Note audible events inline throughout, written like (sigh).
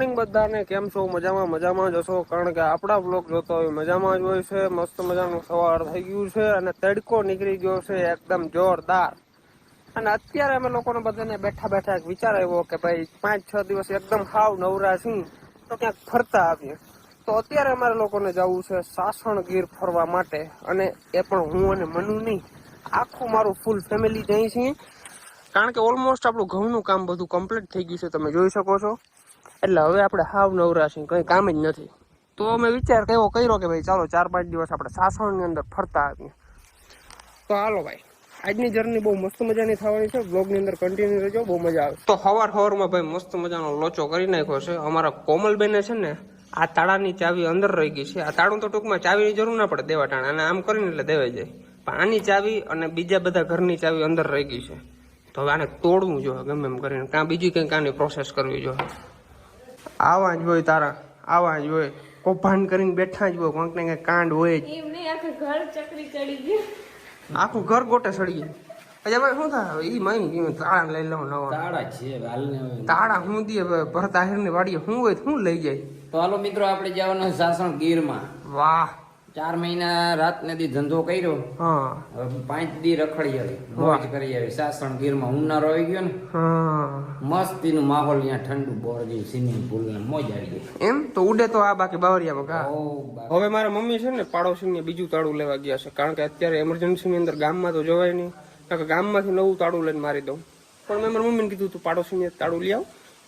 Morning બધાને કેમ છો? મજામાં મજામાં જ હશો? કારણ કે આપણા બ્લોગ જોતો હોય, મજામાં જ હોય છે. મસ્ત મજાનું સવાર થઈ ગયું છે અને તડકો નીકળી ગયો છે એકદમ જોરદાર. અને અત્યારે અમે લોકોને બધાને બેઠા બેઠા એક વિચાર આવ્યો કે ભાઈ પાંચ, છ દિવસ એકદમ હાવ નવરા છીએ, તો ક્યાંક ફરતા આવીએ. તો અત્યારે અમારે લોકોને જવું છે સાસણ ગીર ફરવા માટે. અને એ પણ હું અને મનુ નહીં. આખું મારું ફૂલ ફેમિલી જઈ છીએ. કારણ કે ઓલમોસ્ટ આપણું ઘઉંનું કામ બધું કમ્પ્લીટ થઈ ગયું છે. તમે જોઈ શકો છો. એટલે હવે આપણે હાવ નવરા છીએ, કંઈ કામ જ નથી. તો અમે વિચાર કેવો કર્યો કે ભાઈ ચાલો ચાર પાંચ દિવસ આપણે સાસણની અંદર ફરતા આવીએ. તો હાલો ભાઈ, આજની જર્ની બહુ મસ્ત મજાની થવાની છે. બ્લોગની અંદર કન્ટિન્યુ રહેજો, બહુ મજા આવે. તો સવાર હવારમાં ભાઈ મસ્ત મજાનો લોચો કરી નાખ્યો છે. અમારા કોમલબેને છે ને, આ તાળાની ચાવી અંદર રહી ગઈ છે. આ તાળું તો ટૂંકમાં ચાવીની જરૂર ના પડે, દેવા ટાણા. અને આમ કરીને એટલે દેવાઈ જાય. પણ આની ચાવી અને બીજા બધા ઘરની ચાવી અંદર રહી ગઈ છે. તો હવે આને તોડવું જોઈએ ગમે એમ કરીને. કાં બીજી કંઈ કાંની પ્રોસેસ કરવી જોઈએ આવા જ હોય તારા આવા જ હોય. કૌભાંડ કરીને બેઠા જ હોય કોઈક ને કંઈક કાંડ હોય જ. આખું ઘર ચકરી ચડી ગયું. આખું ઘર ગોટે સડી ગયું. પછી ભાઈ શું થાય? ઈ ગયું તાળા લઈ લઉં નવા. તાળા છે હાલને તાળા હું દે ભરત હેરની વાડીએ શું હોય તો શું લઈ જાય? તો હાલો મિત્રો આપણે જવાનું છે સાસણ ગીરમાં. વાહ. ચાર મહિના રાત ને દી ધંધો કર્યો. હા. હવે પાંચ દી રખડી આવી મોજ કરી આવી. સાસણ ગીરમાં ઉનાળો આવી ગયો ને. હા. મસ્તીનું માહોલ અહીંયા ઠંડુ બોરજી સ્વિમિંગ પુલ ને મોજ આવી ગઈ. એમ? તો ઉડે તો આ બાકી બાવરિયામાં ઘા હવે મારા મમ્મી છે ને પાડોશી ને બીજું તાળું લેવા ગયા છે. કારણ કે અત્યારે એમરજન્સી ની અંદર ગામમાં તો જવાય નહીં. કારણ કે ગામમાંથી નવું તાળું લઈને મારી દઉં. પણ મેં મારા મમ્મીને કીધું તું પાડોશીને તાળું લઈ આવ.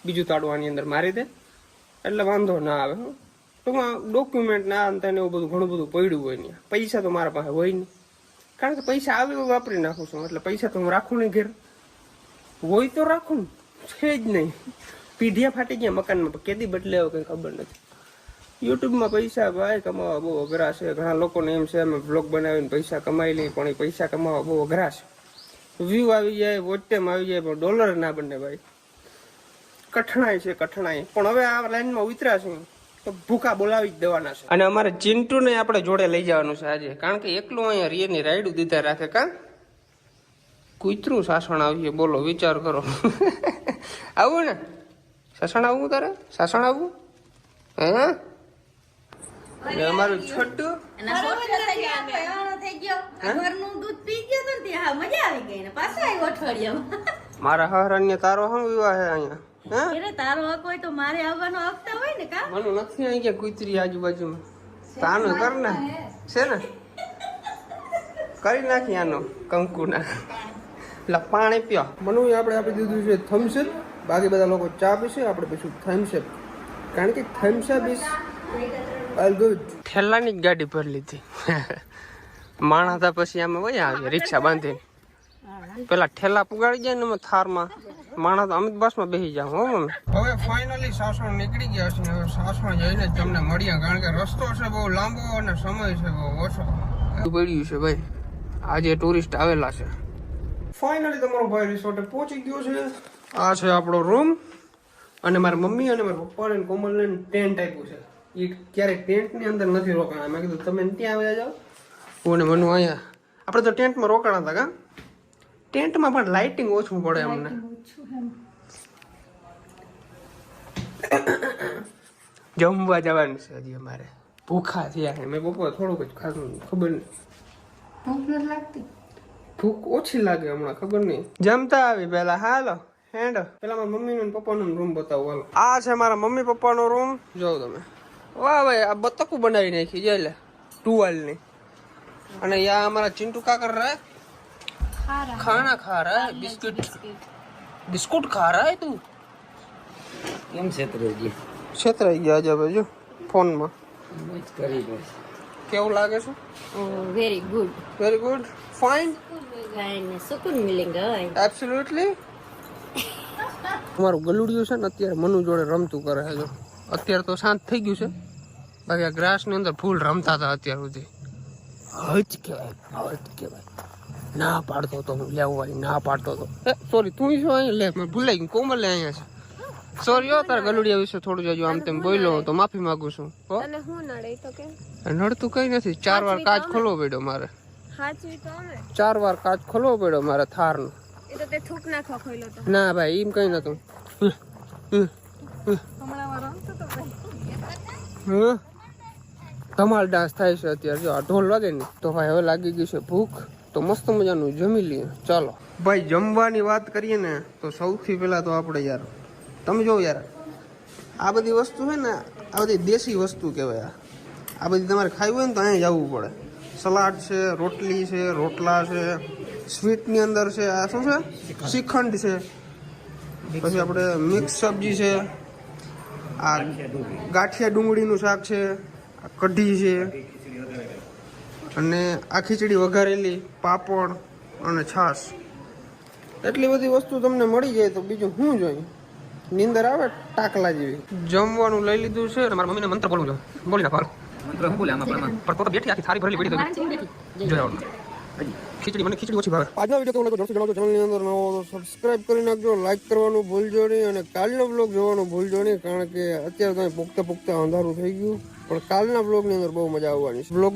બીજું તાળું આની અંદર મારી દે. એટલે વાંધો ના આવે હો. ટૂંકમાં ડોક્યુમેન્ટ ના અંતે ને એવું બધું ઘણું બધું પડ્યું હોય નહીં પૈસા તો મારા પાસે હોય નહીં કારણ કે પૈસા આવે એવું વાપરી નાખું છું. એટલે પૈસા તો હું રાખું નહીં ઘેર. હોય તો રાખું ને. છે જ નહીં. પીઢિયા ફાટી ગયા મકાનમાં. કેદી બદલે આવે કંઈ ખબર નથી. યુટ્યુબમાં પૈસા ભાઈ કમાવા બહુ અઘરા છે. ઘણા લોકોને એમ છે, અમે બ્લોગ બનાવીને પૈસા કમાઈ લઈએ, પણ એ પૈસા કમાવા બહુ અઘરા છે. વ્યૂ આવી જાય વોચ આવી જાય, પણ ડોલર ના બને ભાઈ. કઠણાઈ છે, કઠણાઈ. પણ હવે આ લાઈનમાં ઉતર્યા છે. તો ભૂખા બોલાવી જ દેવાના છે. અને અમારે ચિંટુને આપણે જોડે લઈ જવાનું છે આજે. કારણ કે એકલું અહીંયા રિયની રાયડું દીધા રાખે કા? કૂતરું સાસણ આવીએ બોલો વિચાર કરો. (laughs) આવું ને? સાસણ આવવું તારે? સાસણ આવવું હે? અને અમારું છોટું? અને સોટલો થઈ ગયો પહેવાનો થઈ ગયો. આ ઘરનું દૂધ પી ગયો તો ને તે હા મજા આવી ગઈ ને. પાછો આવ્યો અઠવાડિયામાં. મારા હરણ્ય તારો શું વિવાહ છે અહીંયા? હે? તારો હક હોય તો મારે આવવાનો હકતા હોય ને કા? મને નથી અહીં ક્યાં કુતરી આજુબાજુમાં. તો કર ને. છે ને? કરી નાખી આનો કંકુના એટલે પાણી પીઓ. મનુ આપણે આપી દીધું છે થમ્સઅપ બાકી બધા લોકો ચા પીશે આપણે પીશું થમ્સઅપ કારણ કે Thums Up is all good ઠેલાની જ ગાડી ભરી લીધી. માણા હતા પછી આમાં વયા આવીએ રિક્ષા બાંધીને. પેલા ઠેલા પુગાડી જાય ને અમે થારમાં. માણસ અમિત બસમાં બેસી જાવ હો. મમ્મી હવે ફાઇનલી સાસણ નીકળી ગયા છે હવે સાસણ જઈને તમને મળ્યા કારણ કે રસ્તો છે બહુ લાંબો અને સમય છે બહુ ઓછો. પડ્યું છે ભાઈ? આજે ટુરિસ્ટ આવેલા છે. ફાઇનલી તમારો ભાઈ રિસોર્ટે પહોંચી ગયો છે. આ છે આપણો રૂમ અને મારા મમ્મી અને મારા પપ્પાને કોમલને ટેન્ટ આપ્યું છે. એ ક્યારેક ટેન્ટની અંદર નથી રોકાણા. મેં કીધું તમે ત્યાં આવ્યા જાઓ. હું ને મનુ અહીંયા આપણે તો ટેન્ટમાં રોકાણા હતા કા? ટેન્ટમાં પણ લાઇટિંગ ઓછું પડે અમને. જમવા જવાનું છે હજી અમારે. ભૂખા થયા છે. મેં બપોર થોડુંક જ ખાધું. ખબર નહીં. ભૂખ ઓછી લાગે હમણાં ખબર નહીં. જમતા આવી પેલા હાલો હેન્ડ પેલા મારા મમ્મી ને નું રૂમ બતાવો. હાલો. આ છે મારા મમ્મી પપ્પાનો રૂમ. જોવો તમે. વાહ ભાઈ આ બતકું બનાવી નાખી. જાય ટુવાલની અને યા અમારા ચિંટુ કાકર રહે ખાના ખા રહા है बिस्किट बिस्कुट खा रहा है तू કેમ છેતરેજી છેતરાઈ ગયા આજે હવે જો ફોનમાં મોજ કરી બસ કેવું લાગે છે very good very good fine ને સુકૂન મિલેગા એબ્સોલ્યુટલી તમારું ગલુડિયું છે ને અત્યારે મનુ જોડે રમતું કરે છે જો અત્યારે તો શાંત થઈ ગયું છે બાકી આ ગ્રાસની અંદર ફૂલ રમતા હતા અત્યાર સુધી હજ કહેવાય હજ કહેવાય ના પાડતો હતો હું લેવું લેવાની ના પાડતો હતો. સોરી તું શું અહીંયા લે? મેં ભૂલાઈ ગયું કોમલ અહીંયા છે. સોરી હો તારા ગલુડિયા વિશે થોડું જજો આમ તેમ બોલ્યો તો માફી માંગુ છું હો. અને હું નડે તો કે નડતું કઈ નથી ચાર વાર કાચ ખોલવો પડ્યો મારે. હાચવી તો અમે. ચાર વાર કાચ ખોલવો પડ્યો મારે થારનો. એ તો તે થૂક નાખવા ખોલ્યો તો. ના ભાઈ એમ કઈ નતું. ધમાલ ડાન્સ થાય છે અત્યારે જો આ ઢોલ વાગે ને તો ભાઈ હવે લાગી ગઈ છે ભૂખ. તો મસ્ત મજાનું જમી લઈએ. ચાલો. ભાઈ જમવાની વાત કરીએ ને તો સૌથી પહેલા તો આપણે યાર તમે જો યાર આ બધી વસ્તુ છે ને આ બધી દેશી વસ્તુ કહેવાય. આ. આ બધી તમારે ખાવી હોય ને તો અહીંયા જવું પડે. સલાડ છે રોટલી છે રોટલા છે સ્વીટની અંદર છે આ શું છે? શ્રીખંડ. છે. પછી આપણે મિક્સ સબ્જી છે. આ ગાંઠિયા ડુંગળીનું શાક છે. આ કઢી છે. અને આ ખીચડી વઘારેલી પાપડ અને છાશ. એટલી બધી વસ્તુ તમને મળી જાય તો બીજું શું જોઈએ નીંદર આવે ટાકલા જેવી. જમવાનું લઈ લીધું છે. અને મારા મમ્મીને મંત્ર બોલું છે. બોલી નાખો આમાં પણ તો બેઠી આખી થારી ભરેલી પડી તો ખીચડી મને ખીચડી ઓછી ભાવે. આજનો વીડિયો કેવો લાગ્યો જણાવજો ચેનલની અંદર નવો તો સબસ્ક્રાઇબ કરી નાખજો લાઈક કરવાનું ભૂલજો નહીં અને કાલનો બ્લોગ જોવાનું ભૂલજો નહીં કારણ કે અત્યારે તમે પુખ્તા પુખ્તા અંધારું થઈ ગયું. પણ કાલના બ્લોગની અંદર બહુ મજા આવવાની છે. બ્લોગ